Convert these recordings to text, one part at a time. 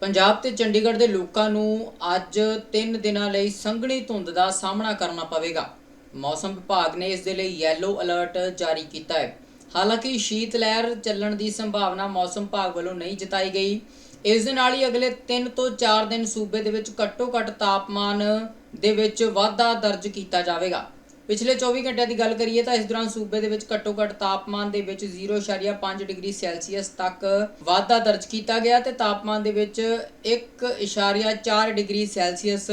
ਪੰਜਾਬ ਤੇ ਚੰਡੀਗੜ੍ਹ ਦੇ ਲੋਕਾਂ ਨੂੰ ਅੱਜ 3 ਦਿਨਾਂ ਲਈ ਸੰਘਣੀ ਧੁੰਦ ਦਾ ਸਾਹਮਣਾ ਕਰਨਾ ਪਵੇਗਾ। ਮੌਸਮ ਵਿਭਾਗ ਨੇ ਇਸ ਦੇ ਲਈ ਯੈਲੋ ਅਲਰਟ ਜਾਰੀ ਕੀਤਾ ਹੈ। ਹਾਲਾਂਕਿ ਸ਼ੀਤ ਲਹਿਰ ਚੱਲਣ ਦੀ ਸੰਭਾਵਨਾ ਮੌਸਮ ਵਿਭਾਗ ਵੱਲੋਂ ਨਹੀਂ ਜਤਾਈ ਗਈ। ਇਸ ਦੇ ਨਾਲ ਹੀ ਅਗਲੇ 3 ਤੋਂ 4 ਦਿਨ ਸੂਬੇ ਦੇ ਵਿੱਚ ਘੱਟੋ-ਘੱਟ ਤਾਪਮਾਨ ਦੇ ਵਿੱਚ ਵਾਧਾ ਦਰਜ ਕੀਤਾ ਜਾਵੇਗਾ। ਪਿਛਲੇ 24 ਘੰਟਿਆਂ ਦੀ ਗੱਲ ਕਰੀਏ ਤਾਂ ਇਸ ਦੌਰਾਨ ਸੂਬੇ ਦੇ ਵਿੱਚ ਘੱਟੋ-ਘੱਟ ਤਾਪਮਾਨ ਦੇ ਵਿੱਚ 0.5 ਡਿਗਰੀ ਸੈਲਸੀਅਸ ਤੱਕ ਵਾਧਾ ਦਰਜ ਕੀਤਾ ਗਿਆ ਤੇ ਤਾਪਮਾਨ ਦੇ ਵਿੱਚ 1.4 ਡਿਗਰੀ ਸੈਲਸੀਅਸ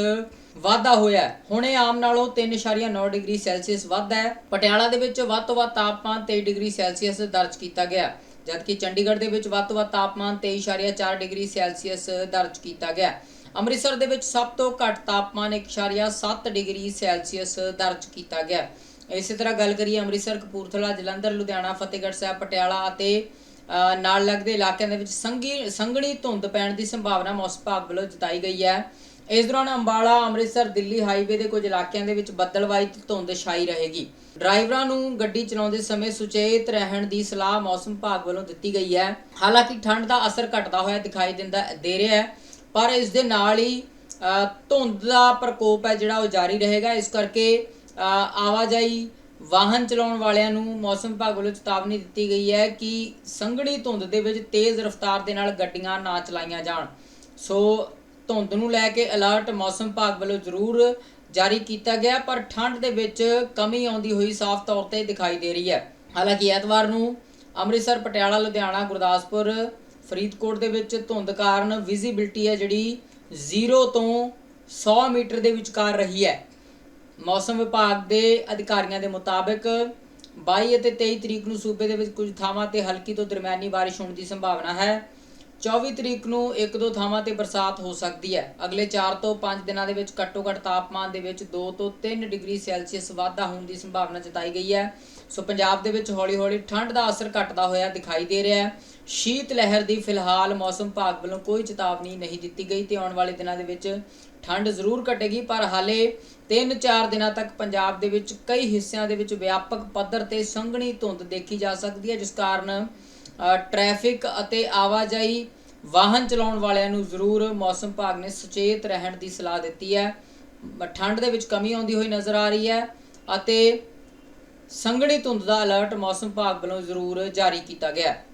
ਵਾਧਾ ਹੋਇਆ ਹੈ। ਹੁਣ ਇਹ ਆਮ ਨਾਲੋਂ 3.9 ਡਿਗਰੀ ਸੈਲਸੀਅਸ ਵਾਧਾ ਹੈ ਪਟਿਆਲਾ ਦੇ ਵਿੱਚ ਵੱਧ ਤੋਂ ਵੱਧ ਤਾਪਮਾਨ 23 ਡਿਗਰੀ ਸੈਲਸੀਅਸ ਦਰਜ ਕੀਤਾ ਗਿਆ ਜਦਕਿ ਚੰਡੀਗੜ੍ਹ ਦੇ ਵਿੱਚ ਵੱਧ ਤੋਂ ਵੱਧ ਤਾਪਮਾਨ 23.4 ਡਿਗਰੀ ਸੈਲਸੀਅਸ ਦਰਜ ਕੀਤਾ ਗਿਆ ਅੰਮ੍ਰਿਤਸਰ ਦੇ ਵਿੱਚ ਸਭ ਤੋਂ ਘੱਟ ਤਾਪਮਾਨ 1.7 ਡਿਗਰੀ ਸੈਲਸੀਅਸ ਦਰਜ ਕੀਤਾ ਗਿਆ ਇਸੇ ਤਰ੍ਹਾਂ ਗੱਲ ਕਰੀਏ ਅੰਮ੍ਰਿਤਸਰ, ਕਪੂਰਥਲਾ, ਜਲੰਧਰ, ਲੁਧਿਆਣਾ, ਫਤਿਹਗੜ੍ਹ ਸਾਹਿਬ, ਪਟਿਆਲਾ ਅਤੇ ਨਾਲ ਲੱਗਦੇ ਇਲਾਕਿਆਂ ਦੇ ਵਿੱਚ ਸੰਘੀ ਸੰਘਣੀ ਧੁੰਦ ਪੈਣ ਦੀ ਸੰਭਾਵਨਾ ਮੌਸਮ ਵਿਭਾਗ ਵੱਲੋਂ ਜਤਾਈ ਗਈ ਹੈ। ਇਸ ਦੌਰਾਨ ਅੰਬਾਲਾ, ਅੰਮ੍ਰਿਤਸਰ, ਦਿੱਲੀ ਹਾਈਵੇ ਦੇ ਕੁਝ ਇਲਾਕਿਆਂ ਦੇ ਵਿੱਚ ਬੱਦਲਵਾਈ ਤੇ ਧੁੰਦ ਛਾਈ ਰਹੇਗੀ। ਡਰਾਈਵਰਾਂ ਨੂੰ ਗੱਡੀ ਚਲਾਉਂਦੇ ਸਮੇਂ ਸੁਚੇਤ ਰਹਿਣ ਦੀ ਸਲਾਹ ਮੌਸਮ ਵਿਭਾਗ ਵੱਲੋਂ ਦਿੱਤੀ ਗਈ ਹੈ। ਹਾਲਾਂਕਿ ਠੰਡ ਦਾ ਅਸਰ ਘਟਦਾ ਹੋਇਆ ਦਿਖਾਈ ਦਿੰਦਾ, ਦੇ ਰਿਹਾ ਹੈ, ਪਰ ਇਸ ਦੇ ਨਾਲ ਹੀ ਧੁੰਦ ਦਾ ਪ੍ਰਕੋਪ ਹੈ ਜਿਹੜਾ ਉਹ ਜਾਰੀ ਰਹੇਗਾ। ਇਸ ਕਰਕੇ ਆਵਾਜਾਈ ਵਾਹਨ ਚਲਾਉਣ ਵਾਲਿਆਂ ਨੂੰ ਮੌਸਮ ਵਿਭਾਗ ਵੱਲੋਂ ਚੇਤਾਵਨੀ ਦਿੱਤੀ ਗਈ ਹੈ ਕਿ ਸੰਘਣੀ ਧੁੰਦ ਦੇ ਵਿੱਚ ਤੇਜ਼ ਰਫ਼ਤਾਰ ਦੇ ਨਾਲ ਗੱਡੀਆਂ ਨਾ ਚਲਾਈਆਂ ਜਾਣ। ਸੋ ਧੁੰਦ ਨੂੰ ਲੈ ਕੇ ਅਲਰਟ ਮੌਸਮ ਵਿਭਾਗ ਵੱਲੋਂ ਜ਼ਰੂਰ ਜਾਰੀ ਕੀਤਾ ਗਿਆ, ਪਰ ਠੰਡ ਦੇ ਵਿੱਚ ਕਮੀ ਆਉਂਦੀ ਹੋਈ ਸਾਫ਼ ਤੌਰ ਤੇ ਦਿਖਾਈ ਦੇ ਰਹੀ ਹੈ। ਹਾਲਾਂਕਿ ਐਤਵਾਰ ਨੂੰ ਅੰਮ੍ਰਿਤਸਰ, ਪਟਿਆਲਾ, ਲੁਧਿਆਣਾ, ਗੁਰਦਾਸਪੁਰ, ਫਰੀਦਕੋਟ ਦੇ ਵਿੱਚ ਧੁੰਦ ਕਾਰਨ ਵਿਜ਼ਿਬਿਲਟੀ ਹੈ ਜਿਹੜੀ 0 ਤੋਂ 100 ਮੀਟਰ ਦੇ ਵਿਚਕਾਰ ਰਹੀ ਹੈ। ਮੌਸਮ ਵਿਭਾਗ ਦੇ ਅਧਿਕਾਰੀਆਂ ਦੇ ਮੁਤਾਬਕ 22 ਅਤੇ 23 ਤਰੀਕ ਨੂੰ ਸੂਬੇ ਦੇ ਵਿੱਚ ਕੁਝ ਥਾਵਾਂ ਤੇ ਹਲਕੀ ਤੋਂ ਦਰਮਿਆਨੀ ਬਾਰਿਸ਼ ਹੋਣ ਦੀ ਸੰਭਾਵਨਾ ਹੈ। 24 ਤਰੀਕ ਨੂੰ ਇੱਕ ਦੋ ਥਾਵਾਂ ਤੇ ਬਰਸਾਤ ਹੋ ਸਕਦੀ ਹੈ। ਅਗਲੇ 4 ਤੋਂ 5 ਦਿਨਾਂ ਦੇ ਵਿੱਚ ਘੱਟੋ-ਘੱਟ ਤਾਪਮਾਨ ਦੇ ਵਿੱਚ 2 ਤੋਂ 3 ਡਿਗਰੀ ਸੈਲਸੀਅਸ ਵਾਧਾ ਹੋਣ ਦੀ ਸੰਭਾਵਨਾ ਜਤਾਈ ਗਈ ਹੈ। ਸੋ ਪੰਜਾਬ ਦੇ ਵਿੱਚ ਹੌਲੀ-ਹੌਲੀ ਠੰਡ ਦਾ ਅਸਰ ਘਟਦਾ ਹੋਇਆ ਦਿਖਾਈ ਦੇ ਰਿਹਾ ਹੈ। ਸ਼ੀਤ ਲਹਿਰ ਦੀ ਫਿਲਹਾਲ ਮੌਸਮ ਵਿਭਾਗ ਵੱਲੋਂ ਕੋਈ ਚੇਤਾਵਨੀ ਨਹੀਂ ਦਿੱਤੀ ਗਈ ਤੇ ਆਉਣ ਵਾਲੇ ਦਿਨਾਂ ਦੇ ਵਿੱਚ ਠੰਡ ਜ਼ਰੂਰ ਘਟੇਗੀ, ਪਰ ਹਾਲੇ 3-4 ਦਿਨਾਂ ਤੱਕ ਪੰਜਾਬ ਦੇ ਵਿੱਚ ਕਈ ਹਿੱਸਿਆਂ ਦੇ ਵਿੱਚ ਵਿਆਪਕ ਪੱਧਰ ਤੇ ਸੰਘਣੀ ਧੁੰਦ ਦੇਖੀ ਜਾ ਸਕਦੀ ਹੈ, ਜਿਸ ਕਾਰਨ ਟ੍ਰੈਫਿਕ ਅਤੇ ਆਵਾਜਾਈ ਵਾਹਨ ਚਲਾਉਣ ਵਾਲਿਆਂ ਨੂੰ ਜ਼ਰੂਰ ਮੌਸਮ ਵਿਭਾਗ ਨੇ ਸੁਚੇਤ ਰਹਿਣ ਦੀ ਸਲਾਹ ਦਿੱਤੀ ਹੈ। ਠੰਡ ਦੇ ਵਿੱਚ ਕਮੀ ਆਉਂਦੀ ਹੋਈ ਨਜ਼ਰ ਆ ਰਹੀ ਹੈ ਅਤੇ ਸੰਘਣੀ ਧੁੰਦ ਦਾ ਅਲਰਟ ਮੌਸਮ ਵਿਭਾਗ ਵੱਲੋਂ ਜ਼ਰੂਰ ਜਾਰੀ ਕੀਤਾ ਗਿਆ ਹੈ।